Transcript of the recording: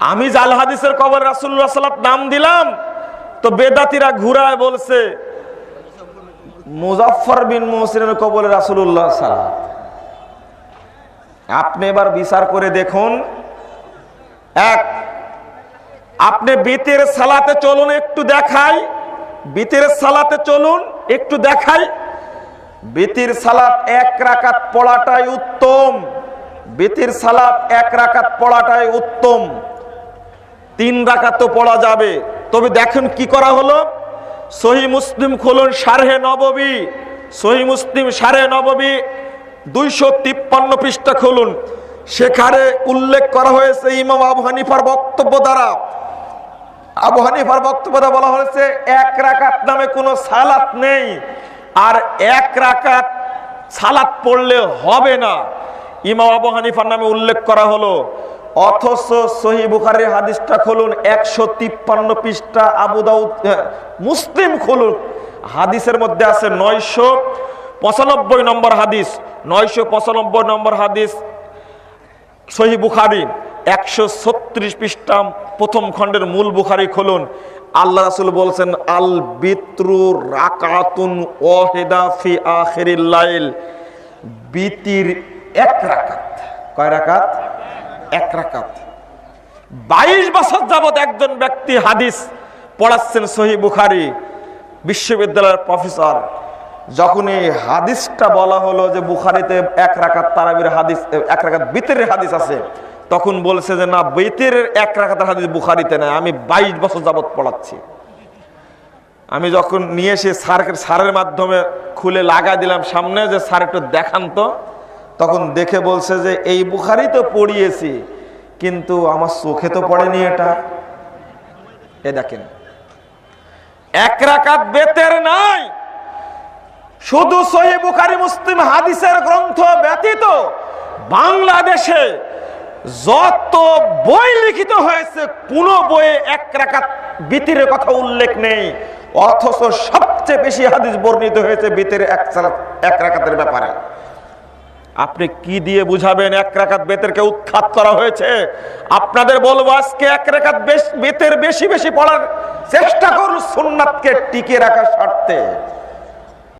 আমি জাল হাদিসের কবর রাসুল্লাহ সাল্লাম নাম দিলাম, তো বেদাতিরা ঘুরায় বলছে মুজাফর বিন মোহসিনের কবরে রাসুল্লাহ সাল্লাম আপনি এবার বিচার করে দেখুন। এক, আপনি বিতের সালাতে চলুন, একটু দেখাই। বিতের সালাতে চলুন, একটু দেখাই। বিতির সালাত এক রাকাত পড়াটাই উত্তম। বিতির সালাত এক রাকাত পড়াটাই উত্তম। তিন রাকাত তো পড়া যাবে। তবে দেখুন কি করা হলো? সহি মুসলিম খুলুন সারহে নববী। সহি মুসলিম সারে নববী দুইশো তিপ্পান্ন পৃষ্ঠা খুলুন। সেখানে উল্লেখ করা হয়েছে ইমাম আবু হানিফার বক্তব্য দ্বারা। আবু হানিফার বক্তব্য দ্বারা বলা হয়েছে, এক রাকাত নামে কোনো সালাত নেই। আর এক রাকাত সালাত পড়লে হবে না। ইমাম আবু হানিফার নামে উল্লেখ করা হলো অথচ সহি বুখারের হাদিসটা খুলুন একশো তিপ্পান্ন পৃষ্ঠা আবু দাউদ মুসলিম খুলুন। হাদিসের মধ্যে আছে নয়শো পঁচানব্বই নম্বর হাদিস, নয়শো পঁচানব্বই নম্বর হাদিস, সহি বুখারি, একশো ছত্রিশ পৃষ্ঠা, প্রথম খণ্ডের মূল বুখারি খুলুন। আল্লাহ রাসুল বলছেন, আল বিত্রু রাকাতুন ওয়াহিদা ফি আখিরিল লাইল। বিতির এক রাকাত। কয় রাকাত? এক রাকাত। বাইশ বছর যাবৎ একজন ব্যক্তি হাদিস পড়াচ্ছেন সহি বুখারি বিশ্ববিদ্যালয়ের প্রফেসর। যখন এই হাদিসটা বলা হলো যে বুখারিতে এক রাকাত তারাবির হাদিস, এক রাকাত বিতের হাদিস আছে, তখন বলছে যে, না বেতের এক রাকাতের হাদিস বুখারিতে নাই, আমি বাইশ বছর যাবৎ পড়াচ্ছি। আমি যখন নিয়ে এসে স্যারকে, স্যারের মাধ্যমে খুলে লাগা দিলাম সামনে যে স্যার একটু দেখান তো। তখন দেখে বলছে যে, এই বুখারি তো পড়িয়েছি, কিন্তু আমার চোখে তো পড়েনি এটা। এ দেখেন, এক রাকাত বেতের নাই, শুধু সহি বুখারি মুসলিম হাদিসের গ্রন্থ ব্যতীত বাংলাদেশে যত বই লিখিত হয়েছে, কোন বইয়ে এক রাকাত বিতিরের কথা উল্লেখ নেই, অথচ সবচেয়ে বেশি হাদিস বর্ণিত হয়েছে বিতির এক এক রাকাতের ব্যাপারে। আপনি কি দিয়ে বুঝাবেন এক রেখাত বেতেরকে উৎখাত করা হয়েছে? আপনাদের বলব আজকে এক রেখাত বেশ বেতের বেশি বেশি পড়ার চেষ্টা করুন সুন্নাতকে টিকে রাখার স্বার্থে।